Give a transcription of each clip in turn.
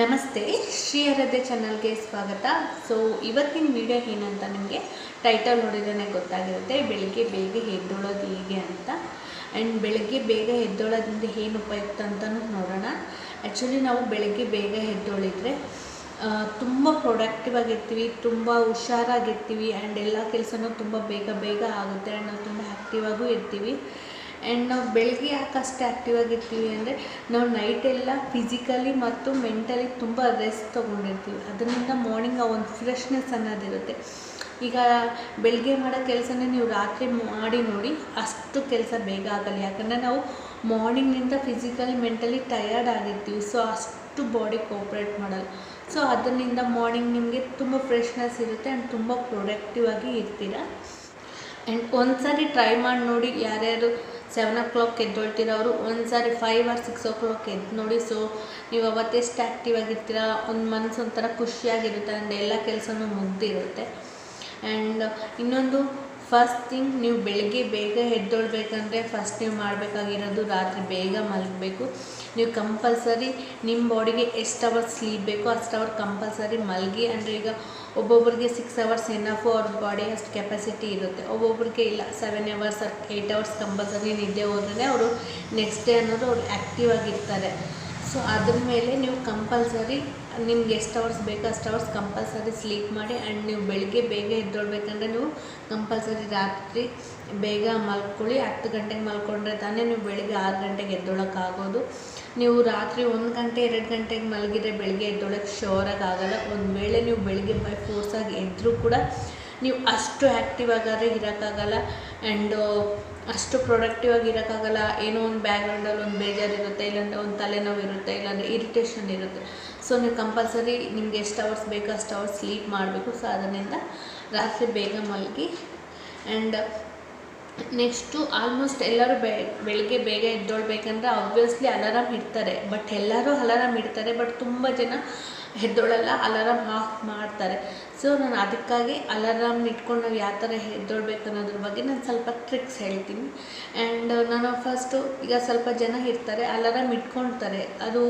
ನಮಸ್ತೆ, ಶ್ರೀ ಆರಾಧ್ಯ ಚಾನಲ್ಗೆ ಸ್ವಾಗತ. ಸೊ ಇವತ್ತಿನ ವಿಡಿಯೋ ಏನಂತ ನಿಮಗೆ ಟೈಟಲ್ ನೋಡಿದ್ರೆ ಗೊತ್ತಾಗಿರುತ್ತೆ, ಬೆಳಿಗ್ಗೆ ಬೇಗ ಎದ್ದೊಳೋದು ಹೇಗೆ ಅಂತ. ಆ್ಯಂಡ್ ಬೆಳಗ್ಗೆ ಬೇಗ ಎದ್ದೊಳೋದ್ರಿಂದ ಏನು ಉಪಯುಕ್ತ ಅಂತಲೂ ನೋಡೋಣ. ಆ್ಯಕ್ಚುಲಿ ನಾವು ಬೆಳಗ್ಗೆ ಬೇಗ ಎದ್ದೊಳಿದ್ರೆ ತುಂಬ ಪ್ರೊಡಕ್ಟಿವ್ ಆಗಿರ್ತೀವಿ, ತುಂಬ ಹುಷಾರಾಗಿರ್ತೀವಿ ಆ್ಯಂಡ್ ಎಲ್ಲ ಕೆಲಸನೂ ತುಂಬ ಬೇಗ ಬೇಗ ಆಗುತ್ತೆ ಆ್ಯಂಡ್ ನಾವು ತುಂಬ ಆ್ಯಕ್ಟಿವ್ ಆಗೂ ಇರ್ತೀವಿ. ಆ್ಯಂಡ್ ನಾವು ಬೆಳಗ್ಗೆ ಯಾಕೆ ಅಷ್ಟೇ ಆ್ಯಕ್ಟಿವ್ ಆಗಿರ್ತೀವಿ ಅಂದರೆ ನಾವು ನೈಟ್ ಎಲ್ಲ ಫಿಸಿಕಲಿ ಮತ್ತು ಮೆಂಟಲಿ ತುಂಬ ರೆಸ್ಟ್ ತೊಗೊಂಡಿರ್ತೀವಿ. ಅದರಿಂದ ಮಾರ್ನಿಂಗ್ ಆ ಒಂದು ಫ್ರೆಶ್ನೆಸ್ ಅನ್ನೋದಿರುತ್ತೆ ಈಗ ಬೆಳಗ್ಗೆ ಮಾಡೋ ಕೆಲಸನೇ ನೀವು ರಾತ್ರಿ ಮಾಡಿ ನೋಡಿ ಅಷ್ಟು ಕೆಲಸ ಬೇಗ ಆಗಲ್ಲ. ಯಾಕಂದರೆ ನಾವು ಮಾರ್ನಿಂಗ್ನಿಂದ ಫಿಸಿಕಲಿ ಮೆಂಟಲಿ ಟಯರ್ಡ್ ಆಗಿರ್ತೀವಿ. ಸೊ ಅಷ್ಟು ಬಾಡಿ ಕೋಪ್ರೇಟ್ ಮಾಡಲ್ಲ. ಸೊ ಅದರಿಂದ ಮಾರ್ನಿಂಗ್ ನಿಮಗೆ ತುಂಬ ಫ್ರೆಶ್ನೆಸ್ ಇರುತ್ತೆ ಆ್ಯಂಡ್ ತುಂಬ ಪ್ರೊಡಕ್ಟಿವ್ ಆಗಿ ಇರ್ತೀರ. ಆ್ಯಂಡ್ ಒಂದು ಸಾರಿ ಟ್ರೈ ಮಾಡಿ ನೋಡಿ ಯಾರ್ಯಾರು ಸೆವೆನ್ ಓ ಕ್ಲಾಕ್ ಎದ್ದೊಳ್ತಿರೋರು ಒಂದು ಸಾರಿ five or six o'clock ಎದ್ದು ನೋಡಿ ಸೊ ನೀವು ಅವತ್ತೆಷ್ಟು ಆ್ಯಕ್ಟಿವ್ ಆಗಿರ್ತೀರ, ಒಂದು ಮನಸ್ಸು ಒಂಥರ ಖುಷಿಯಾಗಿರುತ್ತೆ ಆ್ಯಂಡ್ ಎಲ್ಲ ಕೆಲಸನೂ ಮುಗ್ದಿರುತ್ತೆ. ಆ್ಯಂಡ್ ಇನ್ನೊಂದು ಫಸ್ಟ್ ಥಿಂಗ್ ನೀವು ಬೆಳಗ್ಗೆ ಬೇಗ ಎದ್ದೊಳ್ಬೇಕಂದ್ರೆ ಫಸ್ಟ್ ನೀವು ಮಾಡಬೇಕಾಗಿರೋದು ರಾತ್ರಿ ಬೇಗ ಮಲಗಬೇಕು. ನೀವು ಕಂಪಲ್ಸರಿ ನಿಮ್ಮ ಬಾಡಿಗೆ ಎಷ್ಟು ಅವರ್ ಸ್ಲೀಪ್ ಬೇಕೋ ಅಷ್ಟು ಅವರ್ ಕಂಪಲ್ಸರಿ ಮಲಗಿ, ಅಂದರೆ ಈಗ ಒಬ್ಬೊಬ್ಬರಿಗೆ ಸಿಕ್ಸ್ ಅವರ್ಸ್ ಎನಫು ಅವ್ರ ಬಾಡಿ ಅಷ್ಟು ಕೆಪಾಸಿಟಿ ಇರುತ್ತೆ. ಒಬ್ಬೊಬ್ರಿಗೆ ಇಲ್ಲ seven hours eight hours compulsory ನಿದ್ದೆ ಹೋದ್ರೆ ಅವರು ನೆಕ್ಸ್ಟ್ ಡೇ ಅನ್ನೋದು ಅವ್ರು ಆ್ಯಕ್ಟಿವ್ ಆಗಿರ್ತಾರೆ. ಸೊ ಅದ್ರ ಮೇಲೆ ನೀವು ಕಂಪಲ್ಸರಿ ನಿಮ್ಗೆ ಎಷ್ಟು ಅವರ್ಸ್ ಬೇಕು ಅಷ್ಟು ಅವರ್ಸ್ ಕಂಪಲ್ಸರಿ ಸ್ಲೀಪ್ ಮಾಡಿ ಆ್ಯಂಡ್ ನೀವು ಬೆಳಗ್ಗೆ ಬೇಗ ಎದ್ದೊಳ್ಬೇಕಂದ್ರೆ ನೀವು ಕಂಪಲ್ಸರಿ ರಾತ್ರಿ ಬೇಗ ಮಲ್ಕೊಳ್ಳಿ. ಹತ್ತು ಗಂಟೆಗೆ ಮಲ್ಕೊಂಡ್ರೆ ತಾನೇ ನೀವು ಬೆಳಗ್ಗೆ ಆರು ಗಂಟೆಗೆ ಎದ್ದೊಳಕ್ಕಾಗೋದು ನೀವು ರಾತ್ರಿ ಒಂದು ಗಂಟೆ, ಎರಡು ಗಂಟೆಗೆ ಮಲಗಿದ್ರೆ ಬೆಳಗ್ಗೆ ಎದ್ದೊಳಕ್ಕೆ ಶೋರಾಗಿ ಆಗಲ್ಲ. ಒಂದು ವೇಳೆ ನೀವು ಬೆಳಗ್ಗೆ ಬೈ ಫೋರ್ಸಾಗಿ ಎದ್ದರೂ ಕೂಡ ನೀವು ಅಷ್ಟು ಆ್ಯಕ್ಟಿವ್ ಆಗಾದ್ರೆ ಇರೋಕ್ಕಾಗಲ್ಲ ಆ್ಯಂಡ್ ಅಷ್ಟು ಪ್ರೊಡಕ್ಟಿವ್ ಆಗಿ ಇರೋಕ್ಕಾಗಲ್ಲ. ಏನೋ ಒಂದು ಬ್ಯಾಕ್ಗ್ರೌಂಡಲ್ಲಿ ಒಂದು ಬೇಜಾರು ಇರುತ್ತೆ ಇಲ್ಲಾಂದರೆ ಒಂದು ತಲೆನೋವು ಇರುತ್ತೆ, ಇಲ್ಲಾಂದರೆ ಇರಿಟೇಷನ್ ಇರುತ್ತೆ. ಸೊ ನೀವು ಕಂಪಲ್ಸರಿ ನಿಮ್ಗೆ ಎಷ್ಟು ಅವರ್ಸ್ ಬೇಕೋ ಅಷ್ಟು ಅವರ್ಸ್ ಸ್ಲೀಪ್ ಮಾಡಬೇಕು. ಸೊ ಅದರಿಂದ ರಾತ್ರಿ ಬೇಗ ಮಲಗಿ ಆ್ಯಂಡ್ ನೆಕ್ಸ್ಟು ಆಲ್ಮೋಸ್ಟ್ ಎಲ್ಲರೂ ಬೆ, ಬೆಳಗ್ಗೆ ಬೇಗ ಎದ್ದೊಳ್ಬೇಕಂದ್ರೆ ಆಬ್ವಿಯಸ್ಲಿ ಅಲಾರಾಮ್ ಇಡ್ತಾರೆ. ಬಟ್ ಎಲ್ಲರೂ ಅಲಾರಾಮ್ ಇಡ್ತಾರೆ. ಬಟ್ ತುಂಬ ಜನ ಎದ್ದೊಳಲ್ಲ, ಅಲಾರಾಮ್ ಆಫ್ ಮಾಡ್ತಾರೆ. ಸೊ ನಾನು ಅದಕ್ಕಾಗಿ ಅಲಾರಾಮ್ ಇಟ್ಕೊಂಡು ನಾವು ಯಾವ ಥರ ಎದ್ದೊಳ್ಬೇಕು ಅನ್ನೋದ್ರ ಬಗ್ಗೆ ನಾನು ಸ್ವಲ್ಪ ಟ್ರಿಕ್ಸ್ ಹೇಳ್ತೀನಿ. ಆ್ಯಂಡ್ ನಾನು ಫಸ್ಟು ಈಗ ಸ್ವಲ್ಪ ಜನ ಇರ್ತಾರೆ, ಅಲಾರಾಮ್ ಇಟ್ಕೊಳ್ತಾರೆ. ಅದು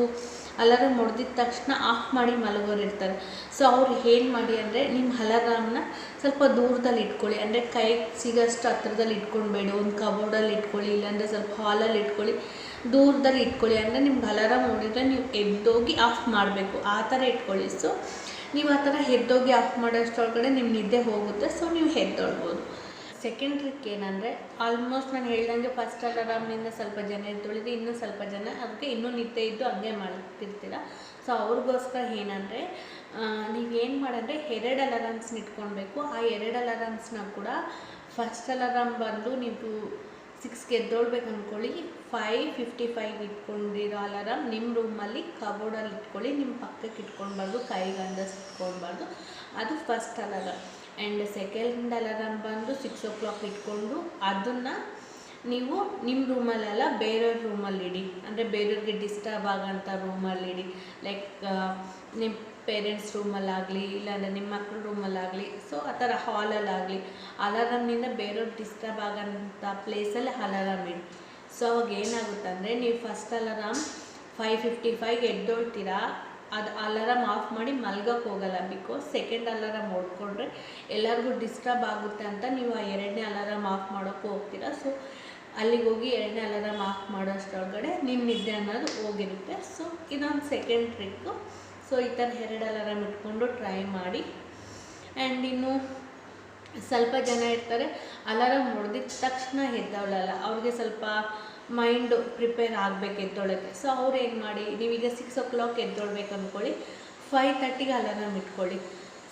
ಅಲಾರಾಮ್ ಹೊಡೆದಿದ ತಕ್ಷಣ ಆಫ್ ಮಾಡಿ ಮಲಗೋರು ಇರ್ತಾರೆ. ಸೊ ಅವ್ರು ಏನು ಮಾಡಿ ಅಂದರೆ ನಿಮ್ಮ ಅಲಾರಾಮ್ನ ಸ್ವಲ್ಪ ದೂರದಲ್ಲಿ ಇಟ್ಕೊಳ್ಳಿ. ಅಂದರೆ ಕೈ ಸಿಗೋಷ್ಟು ಹತ್ರದಲ್ಲಿ ಇಟ್ಕೊಳ್ಬೇಡಿ, ಒಂದು ಕಬೋರ್ಡಲ್ಲಿ ಇಟ್ಕೊಳ್ಳಿ, ಇಲ್ಲಾಂದರೆ ಸ್ವಲ್ಪ ಹಾಲಲ್ಲಿ ಇಟ್ಕೊಳ್ಳಿ, ದೂರದಲ್ಲಿ ಇಟ್ಕೊಳ್ಳಿ ಅಂದರೆ ನಿಮ್ಗೆ ಅಲಾರಾಮ್ ನೋಡಿದರೆ ನೀವು ಎದ್ದೋಗಿ ಆಫ್ ಮಾಡಬೇಕು. ಆ ಥರ ಇಟ್ಕೊಳ್ಳಿ. ಸೊ ನೀವು ಆ ಥರ ಎದ್ದೋಗಿ ಆಫ್ ಮಾಡೋಷ್ಟೊಳಗಡೆ ನಿಮ್ಮ ನಿದ್ದೆ ಹೋಗುತ್ತೆ. ಸೊ ನೀವು ಎದ್ದೊಳ್ಬೋದು. ಸೆಕೆಂಡ್ ಟ್ರಿಕ್ ಏನಂದರೆ ಆಲ್ಮೋಸ್ಟ್ ನಾನು ಹೇಳ್ದಂಗೆ ಫಸ್ಟ್ ಅಲಾರಾಮ್ನಿಂದ ಸ್ವಲ್ಪ ಜನ ಎದ್ದೊಳಿದ್ರೆ ಇನ್ನೂ ಸ್ವಲ್ಪ ಜನ ಅದಕ್ಕೆ ಇನ್ನೂ ನಿದ್ದೆ ಇದ್ದು ಹಂಗೆ ಮಾಡ್ತಿರ್ತೀರ? ಸೊ ಅವ್ರಿಗೋಸ್ಕರ ಏನಂದರೆ ನೀವೇನು ಮಾಡಂದರೆ ಎರಡು ಅಲಾರಾಮ್ಸ್ನ ಇಟ್ಕೊಳ್ಬೇಕು ಆ ಎರಡು ಅಲಾರಾಮ್ಸ್ನ ಕೂಡ ಫಸ್ಟ್ ಅಲಾರಾಮ್ ಬಂದು ನೀವು ಸಿಕ್ಸ್ಗೆ ಎದ್ದೋಳ್ಬೇಕು ಅಂದ್ಕೊಳ್ಳಿ ಫೈವ್ ಫಿಫ್ಟಿ ಫೈವ್ ಇಟ್ಕೊಂಡಿರೋ ಅಲಾರಾಮ್ ನಿಮ್ಮ ರೂಮಲ್ಲಿ ಕಬೋರ್ಡಲ್ಲಿ ಇಟ್ಕೊಳ್ಳಿ. ನಿಮ್ಮ ಪಕ್ಕಕ್ಕೆ ಇಟ್ಕೊಳ್ಬಾರ್ದು ಕೈಗೆ ಅಂದಷ್ಟು ಇಟ್ಕೊಳ್ಬಾರ್ದು ಅದು first alarm and second alarm ಬಂದು ಸಿಕ್ಸ್ ಓ ಕ್ಲಾಕ್ ಇಟ್ಕೊಂಡು ಅದನ್ನು ನೀವು ನಿಮ್ಮ ರೂಮಲ್ಲೆಲ್ಲ ಬೇರೆಯವ್ರ ರೂಮಲ್ಲಿ ಇಡಿ. ಅಂದರೆ ಬೇರೆಯವ್ರಿಗೆ ಡಿಸ್ಟರ್ಬ್ ಆಗೋಂಥ ರೂಮಲ್ಲಿ ಇಡಿ. ಲೈಕ್ ನಿಮ್ಮ ಪೇರೆಂಟ್ಸ್ ರೂಮಲ್ಲಾಗಲಿ ಇಲ್ಲಾಂದರೆ ನಿಮ್ಮ ಮಕ್ಕಳ ರೂಮಲ್ಲಾಗಲಿ ಸೊ ಆ ಥರ ಹಾಲಲ್ಲಾಗಲಿ ಅಲಾರಾಮ್ನಿಂದ ಬೇರೆಯವ್ರು ಡಿಸ್ಟರ್ಬ್ ಆಗೋಂಥ ಪ್ಲೇಸಲ್ಲಿ ಅಲಾರಾಮ್ ಇಡಿ. ಸೊ ಅವಾಗ ಏನಾಗುತ್ತೆ ಅಂದರೆ ನೀವು ಫಸ್ಟ್ ಅಲಾರಾಮ್ ಫೈವ್ ಫಿಫ್ಟಿ ಫೈವ್ಗೆ ಎದ್ದೊಳ್ತೀರಾ, ಅದು ಅಲಾರಾಮ್ ಆಫ್ ಮಾಡಿ ಮಲ್ಗೋಕ್ಕೆ ಹೋಗಲ್ಲ ಬಿಕಾಸ್ ಸೆಕೆಂಡ್ ಅಲಾರಾಮ್ ಹೊಡ್ಕೊಂಡ್ರೆ ಎಲ್ಲರಿಗೂ ಡಿಸ್ಟರ್ಬ್ ಆಗುತ್ತೆ ಅಂತ ನೀವು ಆ ಎರಡನೇ ಅಲಾರಾಮ್ ಆಫ್ ಮಾಡೋಕ್ಕೆ ಹೋಗ್ತೀರಾ. ಸೊ ಅಲ್ಲಿಗೆ ಹೋಗಿ ಎರಡನೇ ಅಲಾರಾಮ್ ಆಫ್ ಮಾಡೋಷ್ಟರೊಳಗಡೆ ನಿಮ್ಮ ನಿದ್ದೆ ಅನ್ನೋದು ಹೋಗಿರುತ್ತೆ. ಸೊ ಇದೊಂದು ಸೆಕೆಂಡ್ ಟ್ರಿಕ್ಕು ಸೊ ಈ ಥರ ಎರಡು ಅಲಾರಾಮ್ ಇಟ್ಕೊಂಡು ಟ್ರೈ ಮಾಡಿ. ಆ್ಯಂಡ್ ಇನ್ನು ಸ್ವಲ್ಪ ಜನ ಇರ್ತಾರೆ. ಅಲಾರಾಮ್ ಹೊಡೆದಿದ್ದ ತಕ್ಷಣ ಎದ್ದವಳಲ್ಲ. ಅವ್ರಿಗೆ ಸ್ವಲ್ಪ ಮೈಂಡು ಪ್ರಿಪೇರ್ ಆಗಬೇಕು ಎದ್ದೊಳಕ್ಕೆ. ಸೊ ಅವ್ರು ಏನು ಮಾಡಿ, ನೀವೀಗ ಸಿಕ್ಸ್ ಓ ಕ್ಲಾಕ್ ಎದ್ದೊಳ್ಬೇಕು ಅಂದ್ಕೊಳ್ಳಿ ಫೈವ್ ತರ್ಟಿಗೆ ಅಲಾರಾಮ್ ಇಟ್ಕೊಳ್ಳಿ.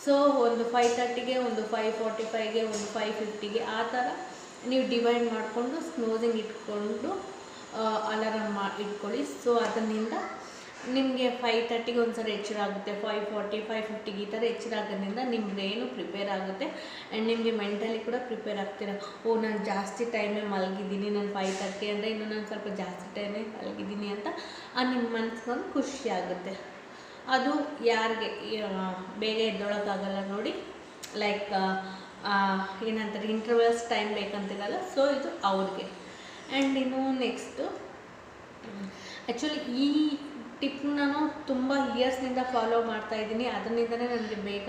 ಸೊ ಒಂದು ಫೈವ್ ತರ್ಟಿಗೆ ಒಂದು ಫೈವ್ ಫಾರ್ಟಿ ಫೈವ್ಗೆ ಒಂದು ಫೈವ್ ಫಿಫ್ಟಿಗೆ ಆ ಥರ ನೀವು ಡಿವೈಡ್ ಮಾಡಿಕೊಂಡು ಸ್ನೋಸಿಂಗ್ ಇಟ್ಕೊಂಡು ಅಲಾರಾಮ್ ಮಾ, ಇಟ್ಕೊಳ್ಳಿ. ಸೊ ಅದರಿಂದ ನಿಮಗೆ ಫೈವ್ ತರ್ಟಿಗೆ ಒಂದು ಸಲ ಎಚ್ಚರ ಆಗುತ್ತೆ. ಫೈವ್ ಫಾರ್ಟಿ ಫೈವ್ ಫಿಫ್ಟಿಗೆ ಈ ಥರ ಎಚ್ಚರ ನಿಮ್ಮ ಬ್ರೈನು ಪ್ರಿಪೇರ್ ಆಗುತ್ತೆ. ಆ್ಯಂಡ್ ನಿಮಗೆ ಮೆಂಟಲಿ ಕೂಡ ಪ್ರಿಪೇರ್ ಆಗ್ತೀರ. ಓ, ನಾನು ಜಾಸ್ತಿ ಟೈಮೇ ಮಲಗಿದ್ದೀನಿ. ನಾನು ಫೈವ್ ತರ್ಟಿ ಅಂದರೆ ಇನ್ನು ನಾನು ಸ್ವಲ್ಪ ಜಾಸ್ತಿ ಟೈಮೇ ಮಲಗಿದ್ದೀನಿ ಅಂತ ಆ ನಿಮ್ಮ ಮನಸ್ಸಿಗೊಂದು ಖುಷಿ ಆಗುತ್ತೆ. ಅದು ಯಾರಿಗೆ ಬೇಗ ಎದ್ದೊಳಕ್ಕಾಗಲ್ಲ ನೋಡಿ. ಲೈಕ್ ಏನಂತಾರೆ ಇಂಟರ್ವಲ್ಸ್ ಟೈಮ್ ಬೇಕಂತಿರಲ್ಲ ಸೊ ಇದು ಅವ್ರಿಗೆ. ಆ್ಯಂಡ್ ಇನ್ನು ನೆಕ್ಸ್ಟು ಆ್ಯಕ್ಚುಲಿ ಈ ಟಿಪ್ ನಾನು ತುಂಬ ಇಯರ್ಸ್ನಿಂದ ಫಾಲೋ ಮಾಡ್ತಾ ಇದ್ದೀನಿ. ಅದರಿಂದನೇ ನನಗೆ ಬೇಗ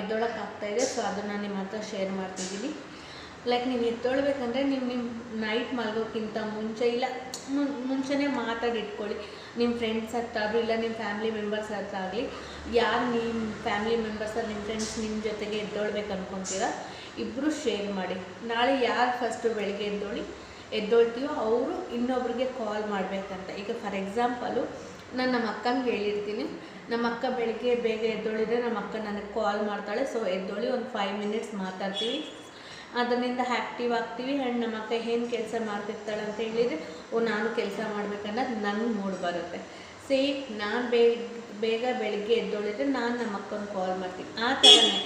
ಎದ್ದೊಳಕ್ಕಾಗ್ತಾಯಿದೆ ಸೊ ಅದನ್ನು ನಿಮ್ಮ ಹತ್ರ ಶೇರ್ ಮಾಡ್ತಿದ್ದೀನಿ. ಲೈಕ್ ನೀವು ಎದ್ದೊಳ್ಬೇಕಂದ್ರೆ ನೀವು ನಿಮ್ಮ ನೈಟ್ ಮಲ್ಗೋಕ್ಕಿಂತ ಮುಂಚೆ ಇಲ್ಲ ಮುಂಚೆನೆ ಮುಂಚೆನೇ ಮಾತಾಡಿಟ್ಕೊಳ್ಳಿ ನಿಮ್ಮ ಫ್ರೆಂಡ್ಸ್ ಹತ್ರ ಆದರೂ ಇಲ್ಲ ನಿಮ್ಮ ಫ್ಯಾಮಿಲಿ ಮೆಂಬರ್ಸ್ ಹತ್ರ ಆಗಲಿ, ಯಾರು ನಿಮ್ಮ ಫ್ಯಾಮಿಲಿ ಮೆಂಬರ್ಸ್ ನಿಮ್ಮ ಫ್ರೆಂಡ್ಸ್ ನಿಮ್ಮ ಜೊತೆಗೆ ಎದ್ದೊಳ್ಬೇಕು ಅಂದ್ಕೊತೀರ ಇಬ್ಬರು ಶೇರ್ ಮಾಡಿ. ನಾಳೆ ಯಾರು ಫಸ್ಟು ಬೆಳಗ್ಗೆ ಎದ್ದೊಳಿ, ಎದ್ದೊಳ್ತೀವೋ ಅವರು ಇನ್ನೊಬ್ರಿಗೆ ಕಾಲ್ ಮಾಡಬೇಕಂತ. ಈಗ ಫಾರ್ ಎಕ್ಸಾಂಪಲು ನಾನು ನಮ್ಮ ಅಕ್ಕಂಗೆ ಹೇಳಿರ್ತೀನಿ. ನಮ್ಮ ಅಕ್ಕ ಬೆಳಿಗ್ಗೆ ಬೇಗ ಎದ್ದೊಳಿದ್ರೆ ನಮ್ಮ ಅಕ್ಕ ನನಗೆ ಕಾಲ್ ಮಾಡ್ತಾಳೆ. ಸೊ ಎದ್ದೊಳಿ ಒಂದು ಫೈವ್ ಮಿನಿಟ್ಸ್ ಮಾತಾಡ್ತೀವಿ. ಅದರಿಂದ ಆ್ಯಕ್ಟಿವ್ ಆಗ್ತೀವಿ. ಆ್ಯಂಡ್ ನಮ್ಮ ಅಕ್ಕ ಏನು ಕೆಲಸ ಮಾಡ್ತಿರ್ತಾಳೆ ಅಂತ ಹೇಳಿದರೆ, ಓ, ನಾನು ಕೆಲಸ ಮಾಡಬೇಕನ್ನೋದು ನನ್ನ ಮೂಡ್ ಬರುತ್ತೆ. ಸೇ ನಾನು ಬೇಗ ಬೇಗ ಬೆಳಿಗ್ಗೆ ಎದ್ದೊಳಿದ್ರೆ ನಾನು ನಮ್ಮ ಅಕ್ಕನ ಕಾಲ್ ಮಾಡ್ತೀನಿ. ಆ ಥರನೇ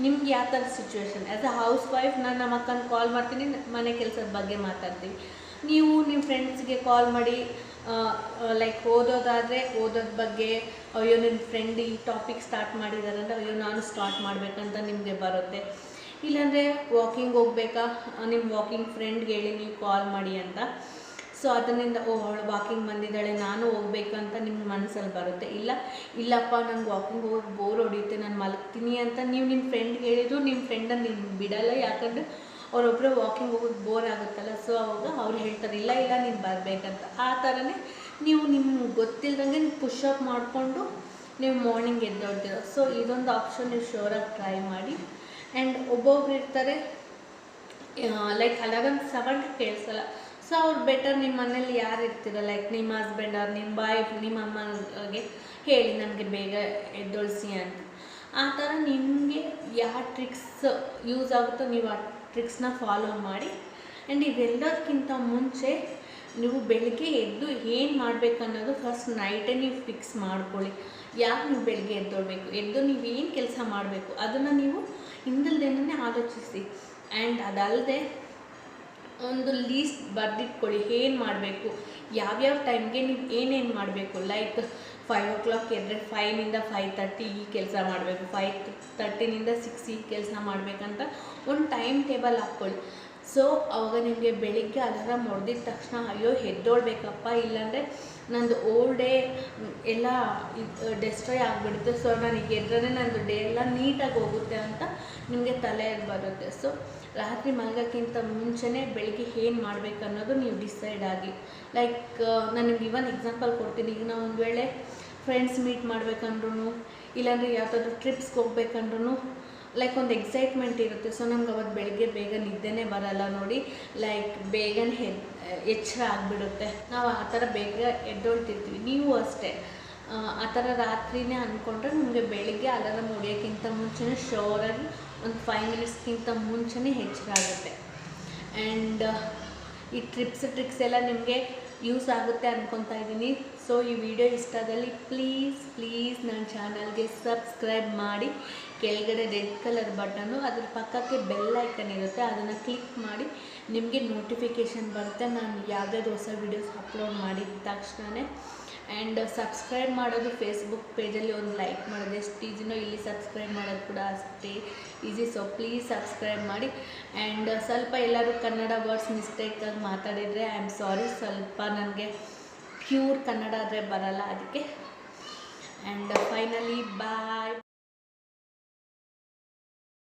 ನಿಮ್ಗೆ ಯಾವ ಥರ situation as a housewife ನಾನು ನಮ್ಮ ಅಕ್ಕನ ಕಾಲ್ ಮಾಡ್ತೀನಿ. ಮನೆ ಕೆಲಸದ ಬಗ್ಗೆ ಮಾತಾಡ್ತೀವಿ ನೀವು ನಿಮ್ಮ ಫ್ರೆಂಡ್ಸ್ಗೆ ಕಾಲ್ ಮಾಡಿ ಲೈಕ್ ಓದೋದಾದರೆ ಓದೋದ ಬಗ್ಗೆ, ಅಯ್ಯೋ ನಿಮ್ಮ ಫ್ರೆಂಡ್ ಈ ಟಾಪಿಕ್ ಸ್ಟಾರ್ಟ್ ಮಾಡಿದ್ದಾರೆ ಅಂದರೆ ಅಯ್ಯೋ ನಾನು ಸ್ಟಾರ್ಟ್ ಮಾಡಬೇಕಂತ ನಿಮಗೆ ಬರುತ್ತೆ. ಇಲ್ಲಾಂದರೆ ವಾಕಿಂಗ್ ಹೋಗ್ಬೇಕಾ? ನಿಮ್ಮ ವಾಕಿಂಗ್ ಫ್ರೆಂಡ್ಗೆ ಹೇಳಿ ನೀವು ಕಾಲ್ ಮಾಡಿ ಅಂತ. ಸೊ ಅದರಿಂದ ಓ, ಅವಳು ವಾಕಿಂಗ್ ಬಂದಿದ್ದಾಳೆ, ನಾನು ಹೋಗ್ಬೇಕು ಅಂತ ನಿಮ್ಮ ಮನಸ್ಸಲ್ಲಿ ಬರುತ್ತೆ. ಇಲ್ಲ, ಇಲ್ಲಪ್ಪ, ನಂಗೆ ವಾಕಿಂಗ್ ಹೋಗಿ ಬೋರ್ ಹೊಡಿಯುತ್ತೆ ನಾನು ಮಲಗ್ತೀನಿ ಅಂತ ನೀವು ನಿಮ್ಮ ಫ್ರೆಂಡ್ಗೆ ಹೇಳಿದ್ರು ನಿಮ್ಮ ಫ್ರೆಂಡನ್ನು ನಿಮ್ಗೆ ಬಿಡಲ್ಲ. ಯಾಕಂದರೆ ಅವರೊಬ್ಬರೇ ವಾಕಿಂಗ್ ಹೋಗೋದು ಬೋರ್ ಆಗುತ್ತಲ್ಲ ಸೊ ಅವಾಗ ಅವ್ರು ಹೇಳ್ತಾರೆ, ಇಲ್ಲ ಇಲ್ಲ, ನೀನು ಬರಬೇಕಂತ. ಆ ಥರನೇ ನೀವು ನಿಮ್ಗೆ ಗೊತ್ತಿಲ್ಲದಂಗೆ ನೀವು ಪುಷಪ್ ಮಾಡಿಕೊಂಡು ನೀವು ಮಾರ್ನಿಂಗ್ ಎದ್ದೋಡ್ತೀರ ಸೊ ಇದೊಂದು ಆಪ್ಷನ್ ನೀವು ಶೋರಾಗಿ ಟ್ರೈ ಮಾಡಿ. ಆ್ಯಂಡ್ ಒಬ್ಬೊಬ್ರು ಇರ್ತಾರೆ ಲೈಕ್ ಅಲಾರಮ್ ಸೌಂಡ್ ಕೇಳಿಸಲ್ಲ. ಸೊ ಅವ್ರು ಬೆಟರ್ ನಿಮ್ಮ ಮನೇಲಿ ಯಾರು ಇರ್ತೀರ? ಲೈಕ್ ನಿಮ್ಮ ಹಸ್ಬೆಂಡ್ ಅವ್ರು ನಿಮ್ಮ ವೈಫ್ ನಿಮ್ಮ ಅಮ್ಮಗೆ ಹೇಳಿ ನನಗೆ ಬೇಗ ಎದ್ದೊಳಿಸಿ ಅಂತ. ಆ ಥರ ನಿಮಗೆ ಯಾವ ಟ್ರಿಕ್ಸ್ ಯೂಸ್ ಆಗುತ್ತೋ ನೀವು ಆ ಟ್ರಿಕ್ಸ್ನ ಫಾಲೋ ಮಾಡಿ ಆ್ಯಂಡ್ ಇವೆಲ್ಲದಕ್ಕಿಂತ ಮುಂಚೆ ನೀವು ಬೆಳಗ್ಗೆ ಎದ್ದು ಏನು ಮಾಡಬೇಕು ಅನ್ನೋದು ಫಸ್ಟ್ ನೈಟೇ ನೀವು ಫಿಕ್ಸ್ ಮಾಡ್ಕೊಳ್ಳಿ. ಯಾಕೆ ನೀವು ಬೆಳಗ್ಗೆ ಎದ್ದೊಳ್ಬೇಕು? ಎದ್ದು ನೀವು ಏನು ಕೆಲಸ ಮಾಡಬೇಕು? ಅದನ್ನು ನೀವು ಹಿಂದಲ್ದೇನೇ ಆಲೋಚಿಸಿ. ಆ್ಯಂಡ್ ಅದಲ್ಲದೆ ಒಂದು ಲೀಸ್ಟ್ ಬರೆದಿಟ್ಕೊಳ್ಳಿ, ಏನು ಮಾಡಬೇಕು, ಯಾವ್ಯಾವ ಟೈಮ್ಗೆ ನೀವು ಏನೇನು ಮಾಡಬೇಕು ಲೈಕ್ ಫೈವ್ ಓ ಕ್ಲಾಕ್ ಎದ್ರೆ ಫೈವ್ನಿಂದ ಫೈವ್ ತರ್ಟಿ ಈ ಕೆಲಸ ಮಾಡಬೇಕು ಫೈವ್ ತರ್ಟಿನಿಂದ ಸಿಕ್ಸ್ ಈ ಕೆಲಸ ಮಾಡಬೇಕಂತ ಒಂದು ಟೈಮ್ ಟೇಬಲ್ ಹಾಕ್ಕೊಳ್ಳಿ. ಸೊ ಅವಾಗ ನಿಮಗೆ ಬೆಳಿಗ್ಗೆ ಅಲಾರಾಮ್ ಹೊಡೆದಿದ ತಕ್ಷಣ, ಅಯ್ಯೋ ಎದ್ದೋಳ್ಬೇಕಪ್ಪ ಇಲ್ಲಾಂದರೆ ನಂದು ಓಲ್ ಡೇ ಎಲ್ಲ ಡೆಸ್ಟ್ರಾಯ್ ಆಗಿಬಿಡುತ್ತೆ. ಸೊ ನನಗೆ ಎದ್ರೇ ನಂದು ಡೇ ಎಲ್ಲ ನೀಟಾಗಿ ಹೋಗುತ್ತೆ ಅಂತ ನಿಮಗೆ ತಲೆ ಬರುತ್ತೆ. ಸೊ ರಾತ್ರಿ ಮಲಗೋಕ್ಕಿಂತ ಮುಂಚೆನೇ ಬೆಳಿಗ್ಗೆ ಏನು ಮಾಡಬೇಕು ಅನ್ನೋದು ನೀವು ಡಿಸೈಡ್ ಆಗಿ. ಲೈಕ್ ನಾನು ನಿಮ್ಗೆ ಇವನ್ ಎಕ್ಸಾಂಪಲ್ ಕೊಡ್ತೀನಿ. ಈಗ ನಾವು ಒಂದು ವೇಳೆ ಫ್ರೆಂಡ್ಸ್ ಮೀಟ್ ಮಾಡ್ಬೇಕಂದ್ರೂ ಇಲ್ಲಾಂದರೆ ಯಾವುದಾದ್ರೂ ಟ್ರಿಪ್ಸ್ಗೆ ಹೋಗ್ಬೇಕಂದ್ರೂ ಲೈಕ್ ಒಂದು ಎಕ್ಸೈಟ್ಮೆಂಟ್ ಇರುತ್ತೆ. ಸೊ ನಮ್ಗೆ ಅವತ್ತು ಬೆಳಗ್ಗೆ ಬೇಗ ನಿದ್ದೆನೇ ಬರಲ್ಲ ನೋಡಿ. ಲೈಕ್ ಬೇಗನೆ ಎಚ್ಚರ ಆಗಿಬಿಡುತ್ತೆ. ನಾವು ಆ ಥರ ಬೇಗ ಎದ್ದೊಳ್ತಿರ್ತೀವಿ. ನೀವು ಅಷ್ಟೇ. ಆ, ಥರ ರಾತ್ರಿನೇ ಅಂದ್ಕೊಂಡ್ರೆ ನಿಮಗೆ ಬೆಳಿಗ್ಗೆ ಅಲಾರಾಮ್ ಹೊಡಿಯೋಕ್ಕಿಂತ ಮುಂಚೆನೇ ಶೋರಾಗಿ ಒಂದು ಫೈವ್ ಮಿನಿಟ್ಸ್ಗಿಂತ ಮುಂಚೆನೇ ಹೆಚ್ಚಾಗುತ್ತೆ ಆ್ಯಂಡ್ ಈ ಟ್ರಿಪ್ಸ್ ಟ್ರಿಕ್ಸ್ ಎಲ್ಲ ನಿಮಗೆ ಯೂಸ್ ಆಗುತ್ತೆ ಅಂದ್ಕೊತಾ ಇದ್ದೀನಿ. ಸೊ ಈ ವಿಡಿಯೋ ಇಷ್ಟದಲ್ಲಿ ಪ್ಲೀಸ್ ಪ್ಲೀಸ್ ನನ್ನ ಚಾನಲ್ಗೆ ಸಬ್ಸ್ಕ್ರೈಬ್ ಮಾಡಿ. ಕೆಳಗಡೆ ರೆಡ್ ಕಲರ್ ಬಟನ್ನು ಅದ್ರ ಪಕ್ಕಕ್ಕೆ ಬೆಲ್ ಐಕನ್ ಇರುತ್ತೆ. ಅದನ್ನು ಕ್ಲಿಕ್ ಮಾಡಿ ನಿಮಗೆ ನೋಟಿಫಿಕೇಷನ್ ಬರುತ್ತೆ. ನಾನು ಯಾವುದಾದ್ರು ಹೊಸ ವೀಡಿಯೋಸ್ ಅಪ್ಲೋಡ್ ಮಾಡಿದ ತಕ್ಷಣವೇ ಆ್ಯಂಡ್ ಸಬ್ಸ್ಕ್ರೈಬ್ ಮಾಡೋದು ಫೇಸ್ಬುಕ್ ಪೇಜಲ್ಲಿ ಒಂದು ಲೈಕ್ ಮಾಡೋದು ಎಷ್ಟು ಈಸಿನೋ ಇಲ್ಲಿ ಸಬ್ಸ್ಕ್ರೈಬ್ ಮಾಡೋದು ಕೂಡ ಅಷ್ಟೇ ಈಸಿ ಸೊ ಪ್ಲೀಸ್ ಸಬ್ಸ್ಕ್ರೈಬ್ ಮಾಡಿ. ಆ್ಯಂಡ್ ಸ್ವಲ್ಪ ಎಲ್ಲರೂ ಕನ್ನಡ ವರ್ಡ್ಸ್ ಮಿಸ್ಟೇಕಾಗಿ ಮಾತಾಡಿದರೆ ಐ ಆಮ್ ಸಾರಿ ಸ್ವಲ್ಪ ನನಗೆ ಪ್ಯೂರ್ ಕನ್ನಡ ಆದರೆ ಬರಲ್ಲ ಅದಕ್ಕೆ. And finally bye